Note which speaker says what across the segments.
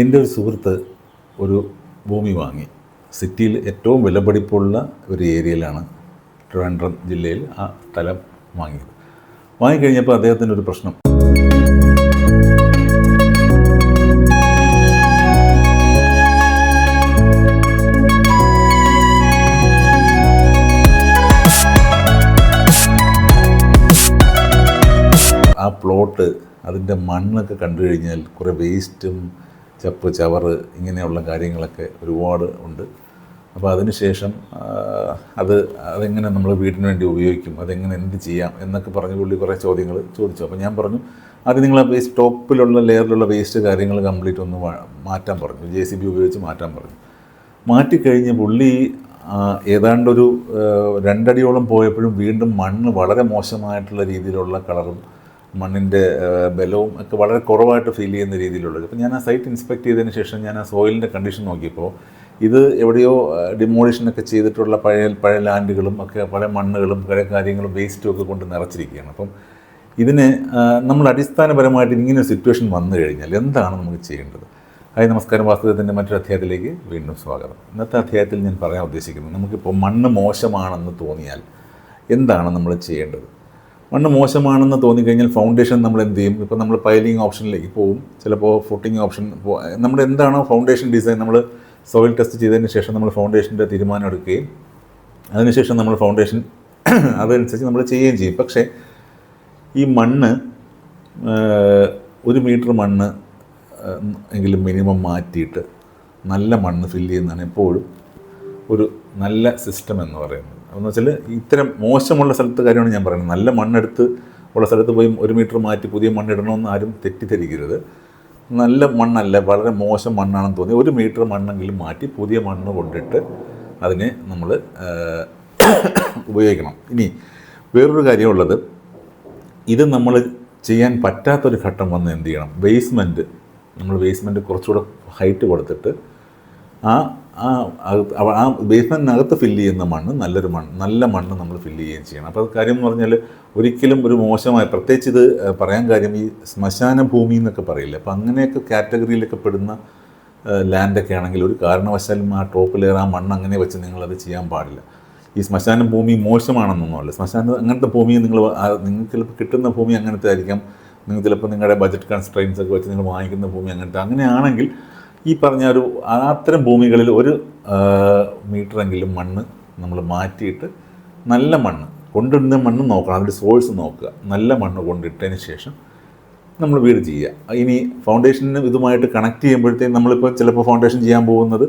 Speaker 1: എന്റെ ഒരു സുഹൃത്ത് ഒരു ഭൂമി വാങ്ങി. സിറ്റിയിൽ ഏറ്റവും വിലപിടിപ്പുള്ള ഒരു ഏരിയയിലാണ് ട്രിവാൻഡ്രം ജില്ലയിൽ ആ സ്ഥലം വാങ്ങിയത്. വാങ്ങിക്കഴിഞ്ഞപ്പോൾ അദ്ദേഹത്തിന്റെ ഒരു പ്രശ്നം. ആ പ്ലോട്ട് അതിന്റെ മണ്ണൊക്കെ കണ്ടു കഴിഞ്ഞാൽ കുറേ വേസ്റ്റും ചപ്പ് ചവറ് ഇങ്ങനെയുള്ള കാര്യങ്ങളൊക്കെ ഒരുപാട് ഉണ്ട്. അപ്പോൾ അതിനുശേഷം അത് അതെങ്ങനെ നമ്മൾ വീടിന് വേണ്ടി ഉപയോഗിക്കും അതെങ്ങനെ എന്ത് ചെയ്യാം എന്നൊക്കെ പറഞ്ഞ് പുള്ളി കുറേ ചോദ്യങ്ങൾ ചോദിച്ചു. അപ്പോൾ ഞാൻ പറഞ്ഞു ആദ്യം നിങ്ങൾ ആ വേസ്റ്റ് ടോപ്പിലുള്ള ലെയറിലുള്ള വേസ്റ്റ് കാര്യങ്ങൾ കംപ്ലീറ്റ് ഒന്ന് മാറ്റാൻ പറഞ്ഞു. ജെ സി ബി ഉപയോഗിച്ച് മാറ്റാൻ പറഞ്ഞു. മാറ്റിക്കഴിഞ്ഞ് പുള്ളി ഏതാണ്ടൊരു രണ്ടടിയോളം പോയപ്പോഴും വീണ്ടും മണ്ണ് വളരെ മോശമായിട്ടുള്ള രീതിയിലുള്ള കളറും മണ്ണിന്റെ ബലവും ഒക്കെ വളരെ കുറവായിട്ട് ഫീൽ ചെയ്യുന്ന രീതിയിലുള്ളത്. അപ്പോൾ ഞാൻ ആ സൈറ്റ് ഇൻസ്പെക്ട് ചെയ്തതിന് ശേഷം ഞാൻ ആ സോയിലിന്റെ കണ്ടീഷൻ നോക്കിയപ്പോൾ ഇത് എവിടെയോ ഡിമോളിഷനൊക്കെ ചെയ്തിട്ടുള്ള പഴയ പഴയ ലാൻഡുകളും ഒക്കെ പഴയ മണ്ണുകളും പഴയ കാര്യങ്ങളും വേസ്റ്റും ഒക്കെ കൊണ്ട് നിറച്ചിരിക്കുകയാണ്. അപ്പം ഇതിന് നമ്മൾ അടിസ്ഥാനപരമായിട്ട് ഇങ്ങനെ ഒരു സിറ്റുവേഷൻ വന്നു കഴിഞ്ഞാൽ എന്താണ് നമുക്ക് ചെയ്യേണ്ടത്? ഹായ് നമസ്കാരം. വാസ്തവത്തിന്റെ മറ്റൊരു അധ്യായത്തിലേക്ക് വീണ്ടും സ്വാഗതം. ഇന്നത്തെ അധ്യായത്തിൽ ഞാൻ പറയാൻ ഉദ്ദേശിക്കുന്നത് നമുക്കിപ്പോൾ മണ്ണ് മോശമാണെന്ന് തോന്നിയാൽ എന്താണ് നമ്മൾ ചെയ്യേണ്ടത്? മണ്ണ് മോശമാണെന്ന് തോന്നിക്കഴിഞ്ഞാൽ ഫൗണ്ടേഷൻ നമ്മൾ എന്ത് ചെയ്യും? ഇപ്പോൾ നമ്മൾ പൈലിംഗ് ഓപ്ഷനിലേക്ക് പോകും ചിലപ്പോൾ ഫുട്ടിങ് ഓപ്ഷൻ നമ്മൾ എന്താണോ ഫൗണ്ടേഷൻ ഡിസൈൻ നമ്മൾ സോയിൽ ടെസ്റ്റ് ചെയ്തതിന് ശേഷം നമ്മൾ ഫൗണ്ടേഷന്റെ തീരുമാനം എടുക്കുകയും അതിനുശേഷം നമ്മൾ ഫൗണ്ടേഷൻ അതനുസരിച്ച് നമ്മൾ ചെയ്യുകയും ചെയ്യും. പക്ഷേ ഈ മണ്ണ് ഒരു മീറ്റർ മണ്ണ് എങ്കിലും മിനിമം മാറ്റിയിട്ട് നല്ല മണ്ണ് ഫില്ല് ചെയ്യുന്നതാണ് എപ്പോഴും ഒരു നല്ല സിസ്റ്റം എന്ന് പറയുന്നത്. എന്ന് വെച്ചാൽ ഇത്തരം മോശമുള്ള സ്ഥലത്ത് കാര്യമാണ് ഞാൻ പറയുന്നത്. നല്ല മണ്ണെടുത്ത് ഉള്ള സ്ഥലത്ത് പോയി ഒരു മീറ്റർ മാറ്റി പുതിയ മണ്ണിടണമെന്ന് ആരും തെറ്റിദ്ധരിക്കരുത്. നല്ല മണ്ണല്ല വളരെ മോശം മണ്ണാണെന്ന് തോന്നി ഒരു മീറ്റർ മണ്ണെങ്കിലും മാറ്റി പുതിയ മണ്ണ് കൊണ്ടിട്ട് അതിനെ നമ്മൾ ഉപയോഗിക്കണം. ഇനി വേറൊരു കാര്യമുള്ളത് ഇത് നമ്മൾ ചെയ്യാൻ പറ്റാത്തൊരു ഘട്ടം വന്ന് എന്ത് ചെയ്യണം? ബേസ്മെന്റ് നമ്മൾ ബേസ്മെന്റ് കുറച്ചുകൂടെ ഹൈറ്റ് കൊടുത്തിട്ട് ആ ആ ആ ബേസ്മെന്റിനകത്ത് ഫില്ല് ചെയ്യുന്ന മണ്ണ് നല്ലൊരു മണ്ണ് നല്ല മണ്ണ് നമ്മൾ ഫില്ല് ചെയ്യുകയും ചെയ്യണം. അപ്പോൾ കാര്യം എന്ന് പറഞ്ഞാൽ ഒരിക്കലും ഒരു മോശമായ പ്രത്യേകിച്ച് ഇത് പറയാൻ കാര്യം ഈ ശ്മശാന ഭൂമി എന്നൊക്കെ പറയില്ല? അപ്പോൾ അങ്ങനെയൊക്കെ കാറ്റഗറിയിലൊക്കെ പെടുന്ന ലാൻഡൊക്കെ ആണെങ്കിൽ ഒരു കാരണവശാലും ആ ടോപ്പ് ലെയർ ആ മണ്ണ് അങ്ങനെ വെച്ച് നിങ്ങളത് ചെയ്യാൻ പാടില്ല. ഈ ശ്മശാന ഭൂമി മോശമാണെന്നൊന്നുമല്ല ശ്മശാന അങ്ങനത്തെ ഭൂമി നിങ്ങൾ നിങ്ങൾക്ക് ചിലപ്പോൾ കിട്ടുന്ന ഭൂമി അങ്ങനത്തെ ആയിരിക്കാം. നിങ്ങൾ ചിലപ്പോൾ നിങ്ങളുടെ ബജറ്റ് കൺസ്ട്രെയിൻസ് ഒക്കെ വെച്ച് നിങ്ങൾ വാങ്ങിക്കുന്ന ഭൂമി അങ്ങനത്തെ. അങ്ങനെയാണെങ്കിൽ ഈ പറഞ്ഞ ഒരു അത്തരം ഭൂമികളിൽ ഒരു മീറ്ററെങ്കിലും മണ്ണ് നമ്മൾ മാറ്റിയിട്ട് നല്ല മണ്ണ് കൊണ്ടിടുന്ന മണ്ണ് നോക്കണം അതിന്റെ സോഴ്സ് നോക്കുക. നല്ല മണ്ണ് കൊണ്ടിട്ടതിന് ശേഷം നമ്മൾ വീട് ചെയ്യുക. ഇനി ഫൗണ്ടേഷനും ഇതുമായിട്ട് കണക്ട് ചെയ്യുമ്പോഴത്തേക്കും നമ്മളിപ്പോൾ ചിലപ്പോൾ ഫൗണ്ടേഷൻ ചെയ്യാൻ പോകുന്നത്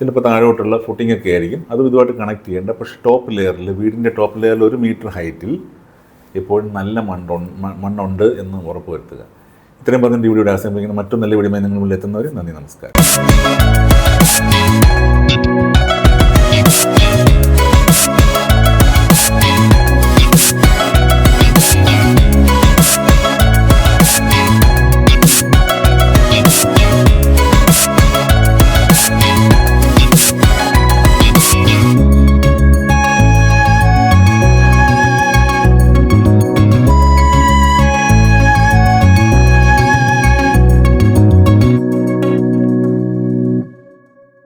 Speaker 1: ചിലപ്പോൾ താഴോട്ടുള്ള ഫുട്ടിംഗ് ഒക്കെ ആയിരിക്കും. അതും ഇതുമായിട്ട് കണക്ട് ചെയ്യേണ്ട. പക്ഷേ ടോപ്പ് ലെയറിൽ വീടിന്റെ ടോപ്പ് ലെയറിൽ ഒരു മീറ്റർ ഹൈറ്റിൽ എപ്പോഴും നല്ല മണ്ണുണ്ട് മണ്ണുണ്ട് എന്ന് ഉറപ്പ് വരുത്തുക. ഇത്രയും പറഞ്ഞിട്ട് വീഡിയോയുടെ അവസാനിപ്പിക്കുന്ന മറ്റൊരു നല്ല വീഡിയോ നിങ്ങൾ മുന്നിൽ എത്തുന്നവർ നന്ദി നമസ്കാരം.